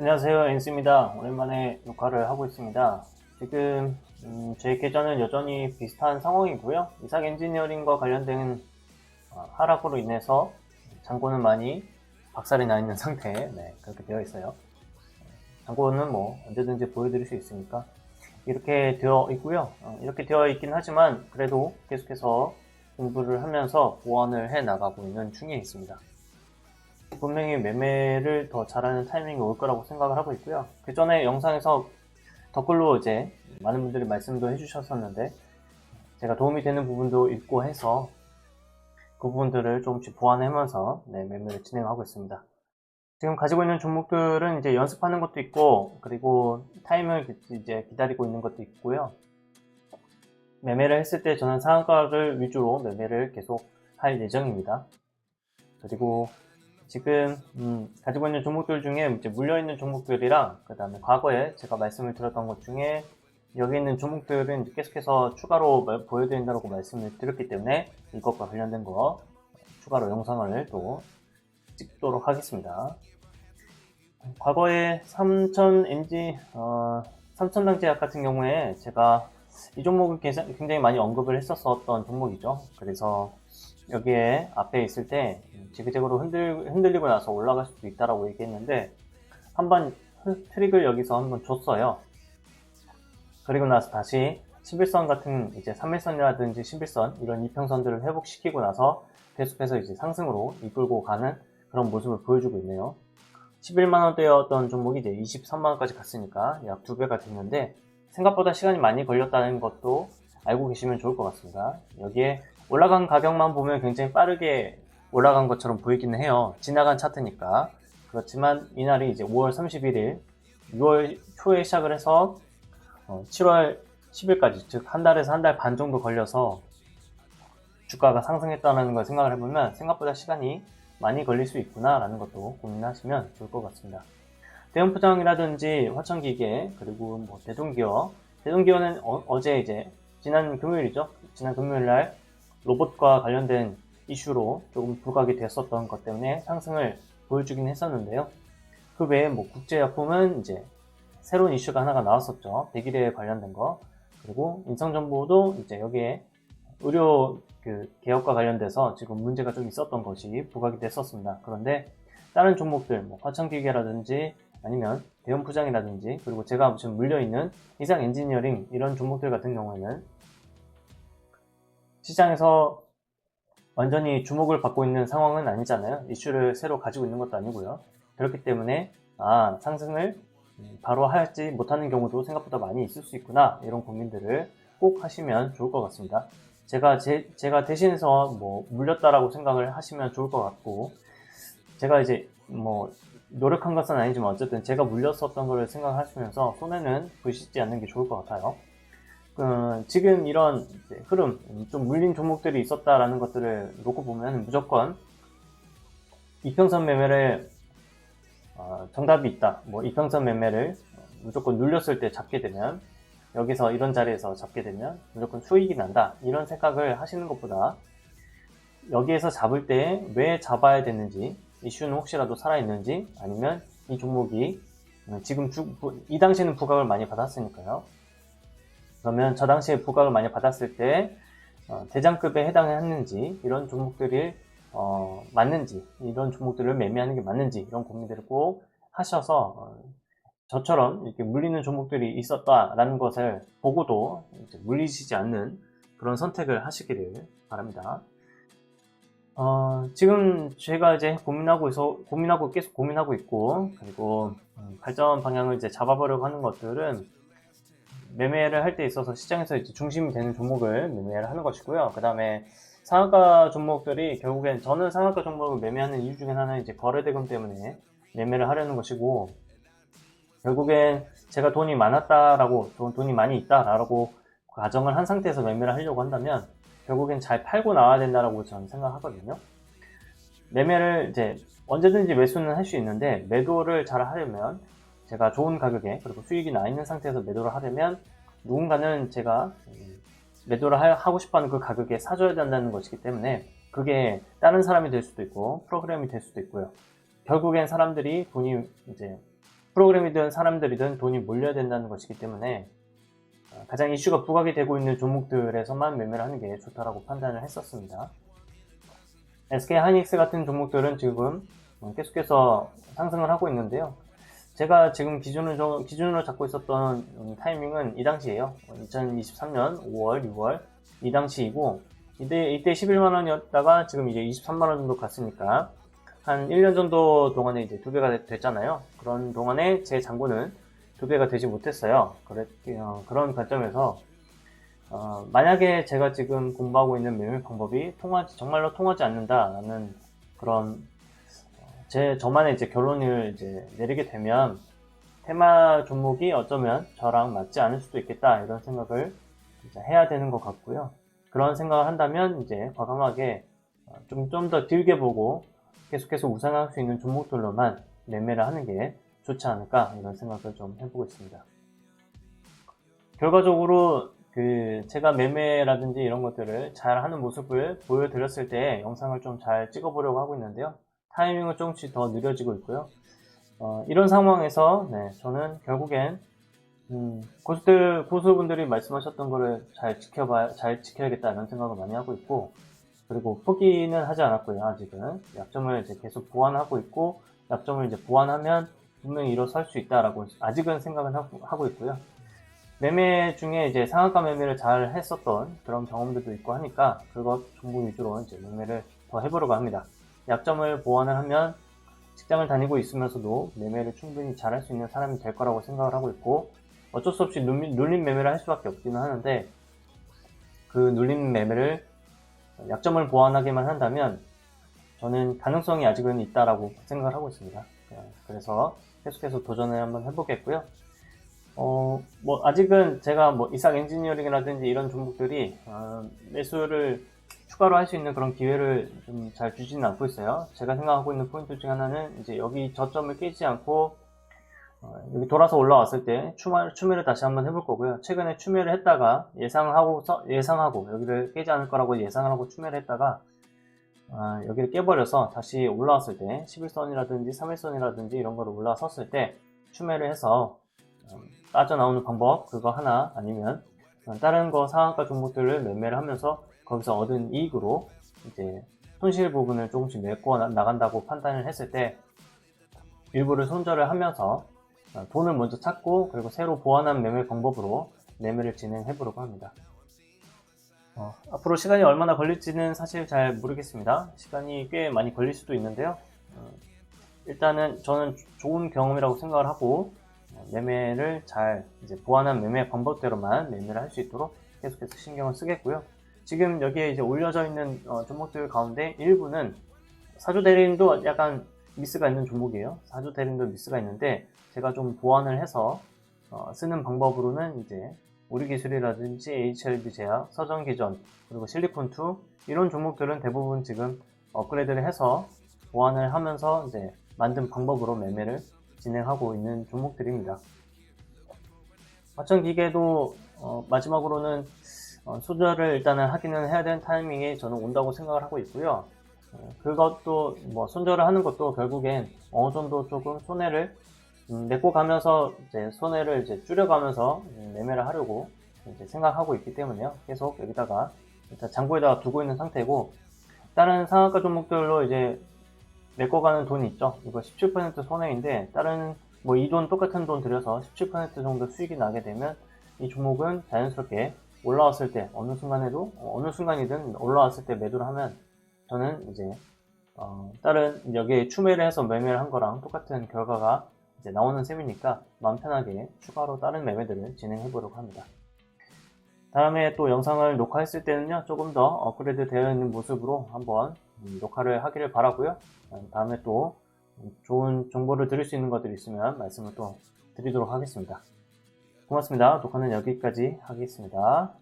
안녕하세요 엔스입니다. 오랜만에 녹화를 하고 있습니다. 지금 음, 제 계좌는 여전히 비슷한 상황이고요. 이삭 엔지니어링과 관련된 어, 하락으로 인해서 잔고는 많이 박살이 나 있는 상태 네, 그렇게 되어 있어요. 잔고는 뭐 언제든지 보여드릴 수 있으니까 이렇게 되어 있고요. 어, 이렇게 되어 있긴 하지만 그래도 계속해서 공부를 하면서 보완을 해 나가고 있는 중에 있습니다 분명히 매매를 더 잘하는 타이밍이 올 거라고 생각을 하고 있고요. 그 전에 영상에서 댓글로 이제 많은 분들이 말씀도 해주셨었는데 제가 도움이 되는 부분도 있고 해서 그 부분들을 조금씩 보완하면서 네, 매매를 진행하고 있습니다. 지금 가지고 있는 종목들은 이제 연습하는 것도 있고 그리고 타임을 이제 기다리고 있는 것도 있고요. 매매를 했을 때 저는 상한가를 위주로 매매를 계속 할 예정입니다. 그리고 지금 음, 가지고 있는 종목들 중에 이제 물려 있는 종목들이랑 그 다음에 과거에 제가 말씀을 드렸던 것 중에 여기 있는 종목들은 계속해서 추가로 마- 보여드린다고 말씀을 드렸기 때문에 이것과 관련된 거 추가로 영상을 또 찍도록 하겠습니다. 과거에 3000NG 어, 3000 당제약 같은 경우에 제가 이 종목을 굉장히 많이 언급을 했었었던 종목이죠. 그래서 여기에 앞에 있을 때 지그재그로 흔들, 흔들리고 나서 올라갈 수도 있다라고 얘기했는데 한번 트릭을 여기서 한번 줬어요. 그리고 나서 다시 11선 같은 이제 3일선이라든지 11선 이런 이평선들을 회복시키고 나서 계속해서 이제 상승으로 이끌고 가는 그런 모습을 보여주고 있네요. 11만원대였던 종목이 이제 23만원까지 갔으니까 약 두 배가 됐는데 생각보다 시간이 많이 걸렸다는 것도 알고 계시면 좋을 것 같습니다. 여기에 올라간 가격만 보면 굉장히 빠르게 올라간 것처럼 보이기는 해요. 지나간 차트니까. 그렇지만 이날이 이제 5월 31일, 6월 초에 시작을 해서 어, 7월 10일까지, 즉 한 달에서 한 달 반 정도 걸려서 주가가 상승했다는 걸 생각을 해보면 생각보다 시간이 많이 걸릴 수 있구나라는 것도 고민하시면 좋을 것 같습니다. 대형 포장이라든지 화천기계 그리고 뭐 대동기어, 대동기어는 어, 제 이제 지난 금요일이죠. 지난 금요일 날 로봇과 관련된 이슈로 조금 부각이 됐었던 것 때문에 상승을 보여주긴 했었는데요. 그 외에 뭐 국제약품은 이제 새로운 이슈가 하나가 나왔었죠. 백일에 관련된 거. 그리고 인성정보도 이제 여기에 의료 그 개혁과 관련돼서 지금 문제가 좀 있었던 것이 부각이 됐었습니다. 그런데 다른 종목들, 뭐 화천기계라든지 아니면 대형 포장이라든지 그리고 제가 지금 물려있는 이상 엔지니어링 이런 종목들 같은 경우에는 시장에서 완전히 주목을 받고 있는 상황은 아니잖아요. 이슈를 새로 가지고 있는 것도 아니고요. 그렇기 때문에 아 상승을 음, 바로 하지 못하는 경우도 생각보다 많이 있을 수 있구나 이런 고민들을 꼭 하시면 좋을 것 같습니다. 제가 제, 제가 대신해서 뭐 물렸다라고 생각을 하시면 좋을 것 같고 제가 이제 뭐 노력한 것은 아니지만 어쨌든 제가 물렸었던 걸 생각하시면서 손해는 보시지 않는 게 좋을 것 같아요. 그, 지금 이런 흐름, 좀 물린 종목들이 있었다라는 것들을 놓고 보면 무조건 이평선 매매를 어, 정답이 있다. 뭐 이평선 매매를 무조건 눌렸을 때 잡게 되면 여기서 이런 자리에서 잡게 되면 무조건 수익이 난다. 이런 생각을 하시는 것보다 여기에서 잡을 때 왜 잡아야 되는지 이슈는 혹시라도 살아있는지 아니면 이 종목이 지금 주, 이 당시에는 부각을 많이 받았으니까요. 그러면 저 당시에 부각을 많이 받았을 때 어, 대장급에 해당했는지 이런 종목들이 어, 맞는지 이런 종목들을 매매하는 게 맞는지 이런 고민들을 꼭 하셔서 어, 저처럼 이렇게 물리는 종목들이 있었다라는 것을 보고도 물리시지 않는 그런 선택을 하시기를 바랍니다. 어, 지금 제가 이제 고민하고 있어 고민하고 계속 고민하고 있고 그리고 음, 발전 방향을 이제 잡아보려고 하는 것들은 매매를 할 때 있어서 시장에서 이제 중심이 되는 종목을 매매를 하는 것이고요. 그 다음에 상한가 종목들이 결국엔 저는 상한가 종목을 매매하는 이유 중에 하나는 이제 거래대금 때문에 매매를 하려는 것이고 결국엔 제가 돈이 많았다라고 돈, 돈이 많이 있다라고 가정을 한 상태에서 매매를 하려고 한다면 결국엔 잘 팔고 나와야 된다라고 저는 생각하거든요. 매매를 이제 언제든지 매수는 할 수 있는데 매도를 잘 하려면 제가 좋은 가격에 그리고 수익이 나 있는 상태에서 매도를 하려면 누군가는 제가 음, 매도를 하- 하고 싶어하는 그 가격에 사줘야 된다는 것이기 때문에 그게 다른 사람이 될 수도 있고 프로그램이 될 수도 있고요. 결국엔 사람들이 돈이 이제 프로그램이든 사람들이든 돈이 몰려야 된다는 것이기 때문에 어, 가장 이슈가 부각이 되고 있는 종목들에서만 매매를 하는 게 좋다라고 판단을 했었습니다. SK 하이닉스 같은 종목들은 지금 계속해서 상승을 하고 있는데요. 제가 지금 기준으로, 기준으로 잡고 있었던 음, 타이밍은 이 당시에요. 2023년 5월, 6월 이 당시이고 이때, 이때 11만원이었다가 지금 이제 23만원 정도 갔으니까 한 1년 정도 동안에 이제 두 배가 됐잖아요. 그런 동안에 제 잔고는 두 배가 되지 못했어요. 그랬, 어, 그런 관점에서 어, 만약에 제가 지금 공부하고 있는 매매 방법이 통하지, 정말로 통하지 않는다라는 그런 제 저만의 이제 결론을 이제 내리게 되면 테마 종목이 어쩌면 저랑 맞지 않을 수도 있겠다 이런 생각을 해야 되는 것 같고요. 그런 생각을 한다면 이제 과감하게 좀 좀 더 길게 보고 계속해서 우상할 수 있는 종목들로만 매매를 하는 게 좋지 않을까 이런 생각을 좀 해보고 있습니다. 결과적으로 그 제가 매매라든지 이런 것들을 잘 하는 모습을 보여드렸을 때 영상을 좀 잘 찍어보려고 하고 있는데요. 타이밍은 조금씩 더 느려지고 있고요. 어, 이런 상황에서 네, 저는 결국엔 음, 고수들 고수분들이 말씀하셨던 거를 잘 지켜봐 잘 지켜야겠다는 생각을 많이 하고 있고 그리고 포기는 하지 않았고요 아직은. 약점을 이제 계속 보완하고 있고 약점을 이제 보완하면 분명히 일어설 수 있다라고 아직은 생각은 하고 있고요. 매매 중에 이제 상한가 매매를 잘 했었던 그런 경험들도 있고 하니까 그것 정보 위주로 이제 매매를 더 해보려고 합니다 약점을 보완을 하면 직장을 다니고 있으면서도 매매를 충분히 잘할 수 있는 사람이 될 거라고 생각을 하고 있고 어쩔 수 없이 눌림, 매매를 할 수밖에 없기는 하는데 그 눌림 매매를 약점을 보완하기만 한다면 저는 가능성이 아직은 있다라고 생각을 하고 있습니다. 그래서 계속해서 도전을 한번 해보겠고요. 어, 뭐 아직은 제가 뭐 이삭 엔지니어링이라든지 이런 종목들이 어, 매수를 추가로 할 수 있는 그런 기회를 좀 잘 주지는 않고 있어요. 제가 생각하고 있는 포인트 중 하나는 이제 여기 저점을 깨지 않고 어, 여기 돌아서 올라왔을 때 추마, 추매를 다시 한번 해볼 거고요. 최근에 추매를 했다가 예상하고 예상하고 여기를 깨지 않을 거라고 예상을 하고 추매를 했다가 어, 여기를 깨버려서 다시 올라왔을 때 11선이라든지 3일선이라든지 이런 거를 올라섰을 때 추매를 해서 음, 빠져나오는 방법 그거 하나 아니면 다른 거 상한가 종목들을 매매를 하면서 거기서 얻은 이익으로 이제 손실 부분을 조금씩 메꿔 나간다고 판단을 했을 때 일부를 손절을 하면서 어, 돈을 먼저 찾고 그리고 새로 보완한 매매 방법으로 매매를 진행해 보려고 합니다. 어, 앞으로 시간이 얼마나 걸릴지는 사실 잘 모르겠습니다. 시간이 꽤 많이 걸릴 수도 있는데요. 어, 일단은 저는 좋은 경험이라고 생각을 하고 어, 매매를 잘 이제 보완한 매매 방법대로만 매매를 할 수 있도록 계속해서 신경을 쓰겠고요. 지금 여기에 이제 올려져 있는 어, 종목들 가운데 일부는 사주 대리인도 약간 미스가 있는 종목이에요. 사주 대리인도 미스가 있는데 제가 좀 보완을 해서 어, 쓰는 방법으로는 이제 우리 기술이라든지 HLB 제약, 서정기전, 그리고 실리콘2 이런 종목들은 대부분 지금 업그레이드를 해서 보완을 하면서 이제 만든 방법으로 매매를 진행하고 있는 종목들입니다. 화천기계도 어, 마지막으로는 어, 수절을 일단은 하기는 해야 되는 타이밍에 저는 온다고 생각을 하고 있고요. 어, 그것도 뭐 손절을 하는 것도 결국엔 어느 정도 조금 손해를 음, 메고 가면서 이제 손해를 이제 줄여가면서 매매를 하려고 이제 생각하고 있기 때문에요. 계속 여기다가 일단 장고에다가 두고 있는 상태고 다른 상한가 종목들로 이제 메꿔가는 돈이 있죠. 이거 17% 손해인데 다른 뭐 이 돈 똑같은 돈 들여서 17% 정도 수익이 나게 되면 이 종목은 자연스럽게 올라왔을 때 어느 순간에도 어느 순간이든 올라왔을 때 매도를 하면 저는 이제 어, 다른 여기에 추매를 해서 매매를 한 거랑 똑같은 결과가 이제 나오는 셈이니까 마음 편하게 추가로 다른 매매들을 진행해 보려고 합니다. 다음에 또 영상을 녹화했을 때는요 조금 더 업그레이드 되어 있는 모습으로 한번 녹화를 하기를 바라고요. 다음에 또 좋은 정보를 드릴 수 있는 것들이 있으면 말씀을 또 드리도록 하겠습니다. 고맙습니다. 녹화는 여기까지 하겠습니다.